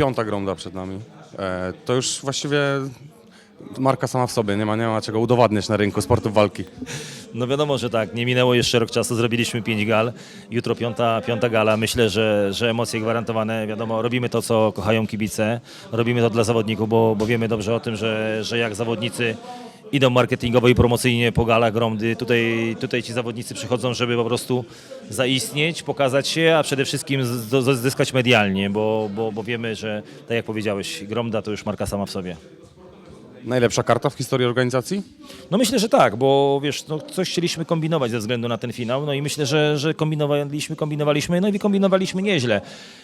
piąta gromda przed nami. E, to już właściwie marka sama w sobie, nie ma, nie ma czego udowadniać na rynku sportów walki. No wiadomo, że tak, nie minęło jeszcze rok czasu, zrobiliśmy pięć gal, jutro piąta, piąta gala, myślę, że, że emocje gwarantowane, wiadomo, robimy to, co kochają kibice, robimy to dla zawodników, bo, bo wiemy dobrze o tym, że, że jak zawodnicy idą marketingowo i promocyjnie po galach gromdy, tutaj, tutaj ci zawodnicy przychodzą, żeby po prostu zaistnieć, pokazać się, a przede wszystkim zyskać medialnie, bo, bo, bo wiemy, że tak jak powiedziałeś, gromda to już marka sama w sobie. Najlepsza karta w historii organizacji? No myślę, że tak, bo wiesz, no, coś chcieliśmy kombinować ze względu na ten finał, no i myślę, że, że kombinowaliśmy, kombinowaliśmy, no i kombinowaliśmy nieźle.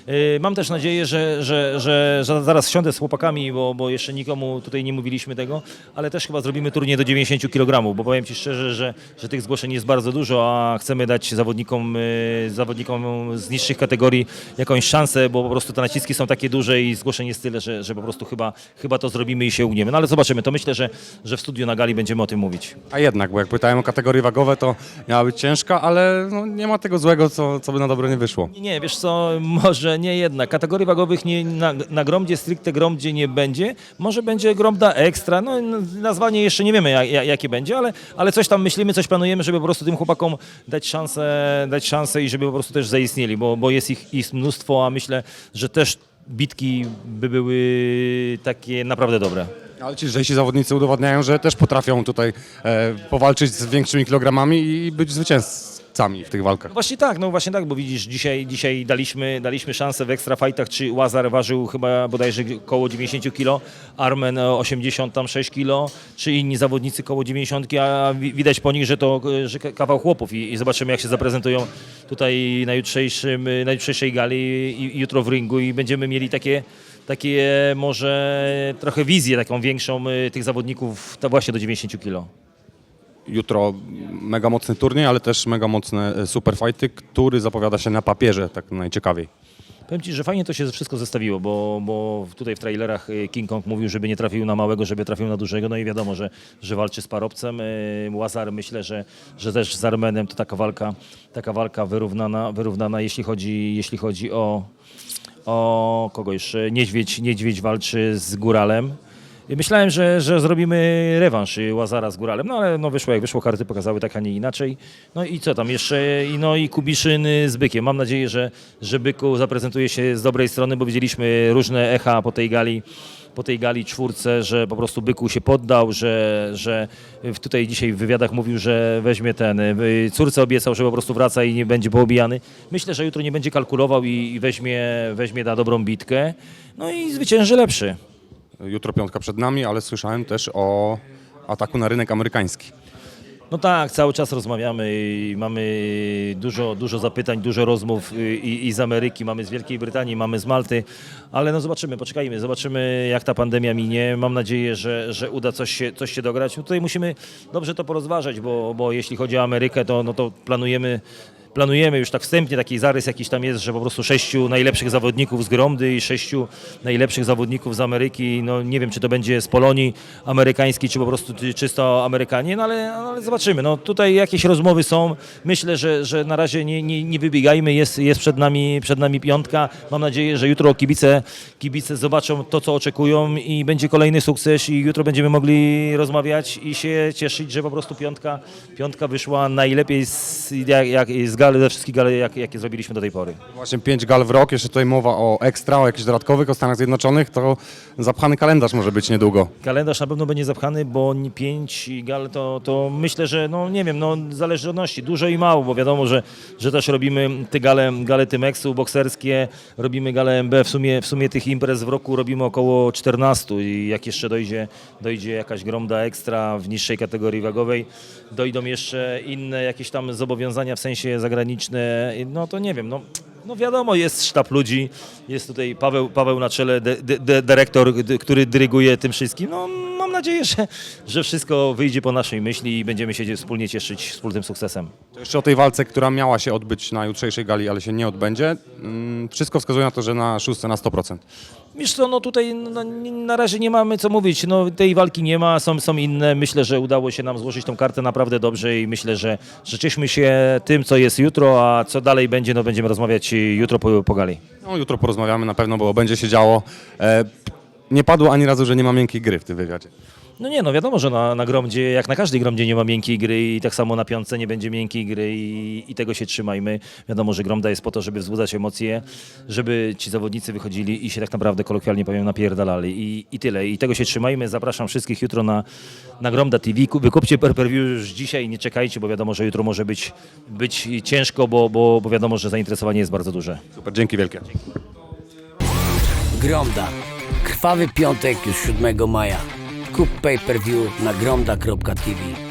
Yy, mam też nadzieję, że, że, że, że zaraz siądę z chłopakami, bo, bo jeszcze nikomu tutaj nie mówiliśmy tego, ale też chyba zrobimy turniej do 90 kg, bo powiem Ci szczerze, że, że tych zgłoszeń jest bardzo dużo, a chcemy dać zawodnikom, yy, zawodnikom z niższych kategorii jakąś szansę, bo po prostu te naciski są takie duże i zgłoszeń jest tyle, że, że po prostu chyba, chyba to zrobimy i się ugniemy. No ale zobaczymy, to myślę, że, że w studiu na gali będziemy o tym mówić. A jednak, bo jak pytałem o kategorie wagowe, to miała być ciężka, ale no, nie ma tego złego, co, co by na dobre nie wyszło. Nie, wiesz co, może nie jednak. Kategorii wagowych nie, na, na gromdzie, stricte gromdzie nie będzie. Może będzie gromda ekstra, no nazwanie jeszcze nie wiemy jak, jak, jakie będzie, ale, ale coś tam myślimy, coś planujemy, żeby po prostu tym chłopakom dać szansę, dać szansę i żeby po prostu też zaistnieli, bo, bo jest ich, ich mnóstwo, a myślę, że też bitki by były takie naprawdę dobre. Ale ci lżejsi zawodnicy udowadniają, że też potrafią tutaj e, powalczyć z większymi kilogramami i być zwycięzcami w tych walkach. Właśnie tak, no właśnie tak, bo widzisz, dzisiaj, dzisiaj daliśmy, daliśmy szansę w ekstra fightach, czy Łazar ważył chyba bodajże koło 90 kg, Armen e, 86 kg, czy inni zawodnicy koło 90, a wi- widać po nich, że to że ka- kawał chłopów i, i zobaczymy jak się zaprezentują tutaj na, jutrzejszym, na jutrzejszej gali i, i jutro w ringu i będziemy mieli takie takie może trochę wizję taką większą e, tych zawodników to właśnie do 90 kg. Jutro mega mocny turniej, ale też mega mocne e, superfighty, który zapowiada się na papierze tak najciekawiej. Powiem Ci, że fajnie to się wszystko zestawiło, bo, bo tutaj w trailerach King Kong mówił, żeby nie trafił na małego, żeby trafił na dużego, no i wiadomo, że, że walczy z parobcem. Łazar myślę, że, że też z Armenem to taka walka, taka walka wyrównana, wyrównana jeśli chodzi, jeśli chodzi o, o kogo jeszcze? Niedźwiedź, Niedźwiedź walczy z Góralem. I Myślałem, że, że zrobimy rewanż Łazara z Góralem, no ale no wyszło jak wyszło, karty pokazały tak, a nie inaczej. No i co tam jeszcze, i no i Kubiszyn y, z Bykiem. Mam nadzieję, że, że Byku zaprezentuje się z dobrej strony, bo widzieliśmy różne echa po tej gali, po tej gali czwórce, że po prostu Byku się poddał, że, że tutaj dzisiaj w wywiadach mówił, że weźmie ten, y, córce obiecał, że po prostu wraca i nie będzie poobijany. Myślę, że jutro nie będzie kalkulował i, i weźmie, weźmie na dobrą bitkę, no i zwycięży lepszy. Jutro piątka przed nami, ale słyszałem też o ataku na rynek amerykański. No tak, cały czas rozmawiamy i mamy dużo, dużo zapytań, dużo rozmów y, i, i z Ameryki, mamy z Wielkiej Brytanii, mamy z Malty, ale no zobaczymy, poczekajmy, zobaczymy jak ta pandemia minie. Mam nadzieję, że, że uda coś się, coś się dograć. No tutaj musimy dobrze to porozważać, bo, bo jeśli chodzi o Amerykę, to, no to planujemy planujemy już tak wstępnie, taki zarys jakiś tam jest, że po prostu sześciu najlepszych zawodników z Gromdy i sześciu najlepszych zawodników z Ameryki. No nie wiem, czy to będzie z Polonii amerykańskiej, czy po prostu czysto Amerykanie, no ale, ale zobaczymy. No tutaj jakieś rozmowy są. Myślę, że, że na razie nie, nie, nie wybiegajmy. Jest, jest przed, nami, przed nami piątka. Mam nadzieję, że jutro kibice, kibice zobaczą to, co oczekują i będzie kolejny sukces i jutro będziemy mogli rozmawiać i się cieszyć, że po prostu piątka, piątka wyszła najlepiej z, jak, jak, z gal, ze wszystkich gal, jak, jakie zrobiliśmy do tej pory. Właśnie pięć gal w rok, jeszcze tutaj mowa o ekstra, o jakichś dodatkowych, o Stanach Zjednoczonych, to zapchany kalendarz może być niedługo. Kalendarz na pewno będzie zapchany, bo pięć gal to, to myślę, że no nie wiem, no zależności, dużo i mało, bo wiadomo, że, że też robimy te gale, gale Tymexu bokserskie, robimy gale MB, w sumie, w sumie tych imprez w roku robimy około 14 i jak jeszcze dojdzie, dojdzie jakaś gromda ekstra w niższej kategorii wagowej, dojdą jeszcze inne jakieś tam zobowiązania w sensie zagraniczne, no to nie wiem, no no wiadomo, jest sztab ludzi, jest tutaj Paweł, Paweł na czele, dyrektor, który dyryguje tym wszystkim. No, nadzieję, że, że wszystko wyjdzie po naszej myśli i będziemy się wspólnie cieszyć wspólnym sukcesem. To jeszcze o tej walce, która miała się odbyć na jutrzejszej gali, ale się nie odbędzie. Mm, Wszystko wskazuje na to, że na szóstce na 100%. Wiesz co, no tutaj nie- na razie nie mamy co mówić, no tej walki nie ma, są, są inne, myślę, że udało się nam złożyć tą kartę naprawdę dobrze i myślę, że, że cieszmy się tym, co jest jutro, a co dalej będzie, no będziemy rozmawiać jutro po, po gali. No, jutro porozmawiamy na pewno, bo będzie się działo. E, nie padło ani razu, że nie ma miękkiej gry w tym wywiadzie. No nie, no wiadomo, że na, na gromdzie, jak na każdej gromdzie nie ma miękkiej gry i tak samo na piątce nie będzie miękkiej gry i, i tego się trzymajmy. Wiadomo, że gromda jest po to, żeby wzbudzać emocje, żeby ci zawodnicy wychodzili i się tak naprawdę kolokwialnie powiem napierdalali i, i tyle. I tego się trzymajmy. Zapraszam wszystkich jutro na, na Gromda TV. Ku- Wykupcie per per view już dzisiaj i nie czekajcie, bo wiadomo, że jutro może być, być ciężko, bo, bo, bo wiadomo, że zainteresowanie jest bardzo duże. Super, dzięki wielkie. Gromda. Krwawy piątek już 7 maja. Kup pay-per-view na gromda.tv.